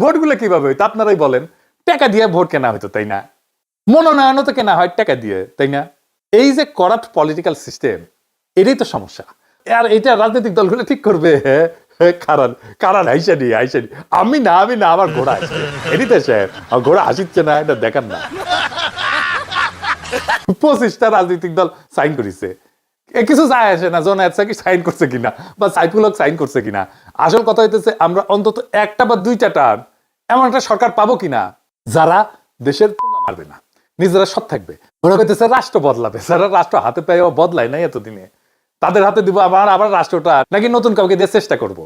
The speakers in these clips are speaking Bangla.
ভোটগুলো কীভাবে হইতো? আপনারাই বলেন। টাকা দিয়ে ভোট কেনা হইতো, তাই না? মনোনয়নও তো কেনা হয় টাকা দিয়ে, তাই না? এই যে করাপ্ট পলিটিক্যাল সিস্টেম এটাই তো সমস্যা। আর এটা রাজনৈতিক দলগুলো ঠিক করবে। কারণ কারণ আইসানি আইসানি আমি না আমি না, আমার ঘোড়া আসছে। আমার ঘোড়া আসিচ্ছে না, এটা দেখান না। পঁচিশটা রাজনৈতিক দল সাইন করেছে। এ কিছু যায় আসে না জন কি সাইন করছে কিনা? বা সাইফুল হক সাইন করছে কিনা? আসল কথা হইতেছে, আমরা অন্তত একটা বা দুইটা টার্ম এমন একটা সরকার পাবো কিনা, যারা দেশের মারবে না, নিজেরা সৎ থাকবে। ওরা কইতেছে রাষ্ট্র বদলাবে। যারা রাষ্ট্র হাতে পেয়েও বদলায় নাই এতদিনে, তাদের হাতে দিব আবার আবার রাষ্ট্রটা নাকি নতুন কাউকে দিয়ে চেষ্টা করব।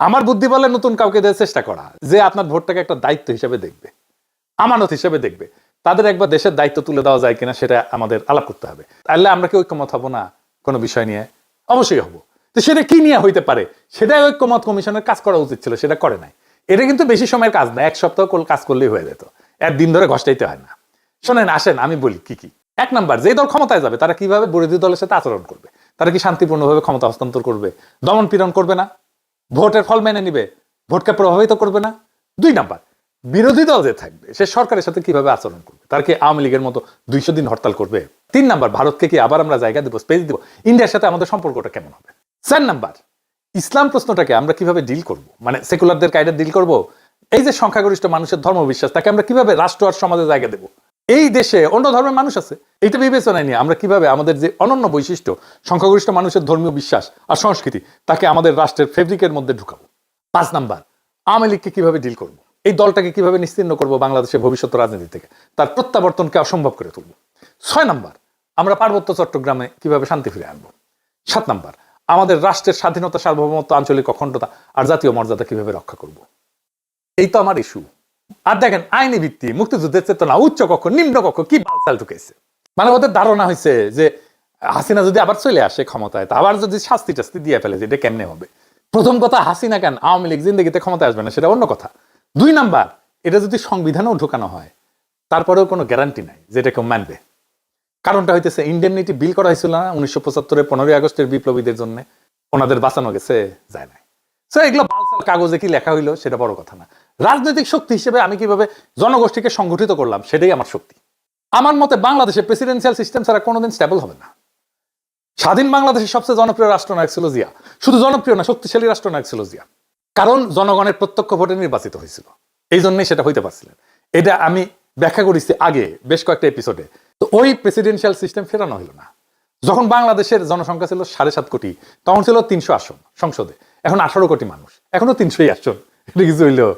আমার বুদ্ধি বলে নতুন কাউকে দিয়ে চেষ্টা করা, যে আপনার ভোটটাকে একটা দায়িত্ব হিসেবে দেখবে, আমানত হিসেবে দেখবে। তাদের একবার দেশের দায়িত্ব তুলে দেওয়া যায় কিনা, সেটা আমাদের আলাপ করতে হবে। তাহলে আমরা কি ঐক্যমত হব না? কোনো বিষয় নিয়ে? অবশ্যই হব। তো সেটা কি নিয়ে হইতে পারে? সেটাই ঐক্যমত কমিশনের কাজ করা উচিত ছিল, সেটা করে নাই। এটা কিন্তু বেশি সময়ের কাজ না, এক সপ্তাহ কাজ করলেই হয়ে যেত। একদিন ধরে ঘষ্টাইতে হয় না। শোনেন, আসেন, আমি বলি কি কি। এক নাম্বার যে দল ক্ষমতায় যাবে, তারা কীভাবে বিরোধী দলের সাথে আচরণ করবে? তারা কি শান্তিপূর্ণভাবে ক্ষমতা হস্তান্তর করবে? দমন পীড়ন করবে না? ভোটের ফল মেনে নিবে? ভোটকে প্রভাবিত করবে না? দুই নাম্বার বিরোধী দল যে থাকবে, সে সরকারের সাথে কীভাবে আচরণ করবে? তার কি আওয়ামী লীগের মতো দুইশো দিন হরতাল করবে? তিন নাম্বার, ভারতকে কি আবার আমরা জায়গা দিব স্পেস দিব? ইন্ডিয়ার সাথে আমাদের সম্পর্কটা কেমন হবে? চার নাম্বার, ইসলাম প্রশ্নটাকে আমরা কীভাবে ডিল করব? মানে সেকুলারদের কায়দা ডিল করব? এই যে সংখ্যাগরিষ্ঠ মানুষের ধর্মবিশ্বাস, তাকে আমরা কীভাবে রাষ্ট্র আর সমাজে জায়গা দেবো? এই দেশে অন্য ধর্মের মানুষ আছে। এইটা বিবেচনায় নিয়ে আমরা কীভাবে আমাদের যে অনন্য বৈশিষ্ট্য, সংখ্যাগরিষ্ঠ মানুষের ধর্মীয় বিশ্বাস আর সংস্কৃতি, তাকে আমাদের রাষ্ট্রের ফেব্রিকের মধ্যে ঢুকাবো? পাঁচ নাম্বার, আওয়ামী লীগকে কীভাবে ডিল করব? এই দলটাকে কীভাবে নিশ্চিন্ন করব বাংলাদেশের ভবিষ্যৎ রাজনীতি থেকে? তার প্রত্যাবর্তনকে অসম্ভব করে তুলব। ছয় নাম্বার, আমরা পার্বত্য চট্টগ্রামে কীভাবে শান্তি ফিরে আনব? সাত নাম্বার, আমাদের রাষ্ট্রের স্বাধীনতা, সার্বভৌমত্ব, আঞ্চলিক অখণ্ডতা আর জাতীয় মর্যাদা কীভাবে রক্ষা করব? এই তো আমার ইস্যু আর দেখেন, আইনি ভিত্তি, মুক্তিযুদ্ধের চেতনা, উচ্চ কক্ষ, নিম্ন কক্ষ, কি বালসাল ঢুকেছে? মানে ওদের ধারণা হয়েছে যে, হাসিনা যদি আবার চলে আসে ক্ষমতায়, তা আবার যদি শাস্তি টাস্তি দিয়ে ফেলে এটা কেমনে হবে? প্রথম কথা, হাসিনা কেন? আওয়ামী লীগ জিন্দগিতে ক্ষমতায় আসবে না, সেটা অন্য কথা। দুই নাম্বার, এটা যদি সংবিধানেও ঢোকানো হয়, তারপরেও কোনো গ্যারান্টি নাই যে এটা কেউ মানবে। কারণটা হইতেছে ইন্ডেমনিটি বিল করা হয়েছিল না উনিশশো পঁচাত্তরের পনেরোই আগস্টের বিপ্লবীদের জন্য। ওনাদের বাঁচানো গেছে, যায় নাই। সো এগুলো বালসাল কাগজে কি লেখা হইল, সেটা বড় কথা না। রাজনৈতিক শক্তি হিসেবে আমি কীভাবে জনগোষ্ঠীকে সংগঠিত করলাম, সেটাই আমার শক্তি। আমার মতে বাংলাদেশে প্রেসিডেন্সিয়াল সিস্টেম ছাড়া কোনোদিন স্টেবল হবে না। স্বাধীন বাংলাদেশের সবচেয়ে জনপ্রিয় রাষ্ট্রনায়ক ছিল জিয়া। শুধু জনপ্রিয় না, শক্তিশালী রাষ্ট্রনায়ক ছিল জিয়া। কারণ জনগণের প্রত্যক্ষ ভোটে নির্বাচিত হয়েছিল। এই জন্যই সেটা হইতে পারছিলেন। এটা আমি ব্যাখ্যা করেছি আগে, বেশ কয়েকটা এপিসোডে তো ওই প্রেসিডেন্সিয়াল সিস্টেম ফেরানো হলো না। যখন বাংলাদেশের জনসংখ্যা ছিল সাড়ে সাত কোটি, তখন ছিল তিনশো আসন সংসদে। এখন আঠারো কোটি মানুষ। এখনও তিনশোই আসন। এটা কিছু হইল।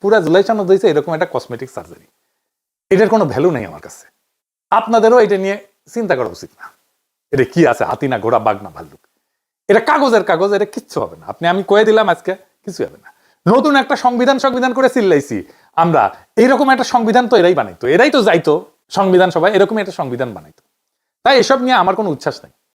পুরা জুলাই চান্দ হয়েছে এরকম একটা কসমেটিক সার্জারি এটার কোনো ভ্যালু নেই আমার কাছে। আপনাদেরও এটা নিয়ে চিন্তা করা উচিত না। এটা কি আছে, হাতি না ঘোড়া, বাঘ না ভাল্লুক? এটা কাগজের কাগজ, এটা কিচ্ছু হবে না। আপনি, আমি কয়ে দিলাম আজকে কিছু হবে না। নতুন একটা সংবিধান সংবিধান করে চিল্লাইছি আমরা। এইরকম একটা সংবিধান তো এরাই বানাইতো। এরাই তো যাইতো সংবিধান সভায় এরকম একটা সংবিধান বানাইতো। তাই এসব নিয়ে আমার কোনো উচ্ছ্বাস নাই।